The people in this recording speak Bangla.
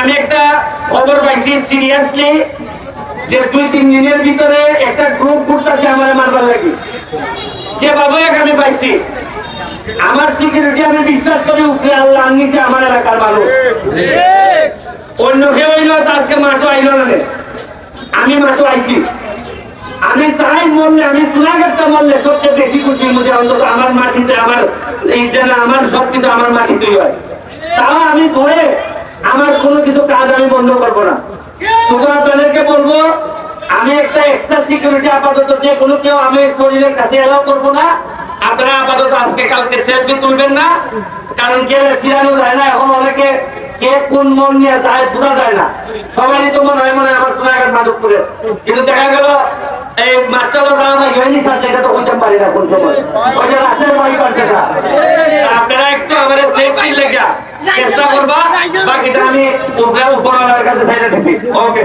আমি একটা খবর পাইছি সিরিয়াসলি যে দুই, তিন দিনের ভিতরে একটা গ্রুপ আমার মারবার লাগি। যে বাবু আমি পাইছি, আমার সিকিউরিটি আমি বিশ্বাস করি উপরে আল্লাহ আনিছে আমার এলাকার মানুষ। অন্য আজকে মাঠও আইলো না আমি মাঠও আইছি। আমি চাই মরলে, আমি মরলে সবচেয়ে বেশি খুশি মুঝে অন্তত আমার মাটিতে, আমার এই যেন আমার সবকিছু আমার মাটিতেই হয়। তাও আমি ভয়ে আমার কোনো কিছু কাজ আমি বন্ধ করব না। শুধু আপনাদেরকে বলব, আমি একটা এক্সট্রা সিকিউরিটি আপাতত যে কোনো কেউ আমি শরীরের কাছে এলাও করব না। আপনারা আপাতত আজকে কালকে সেলফি তুলবেন না। কারণ গেলে ফিরানো যায় না, এখন অনেকে কে কোন মন নিয়ে যায় বোঝা যায় না। সবারই তো মনে হয় মনে হয় আমার সোনাঘাট মাধবপুরে। কিন্তু দেখা গেল, এই ইউনি সাথে এটা তো হইতে পারি না কোন সময়। করবা? বাকিটা আমি উপরে উপরওয়ালার কাছে ছেড়ে দিছি। ওকে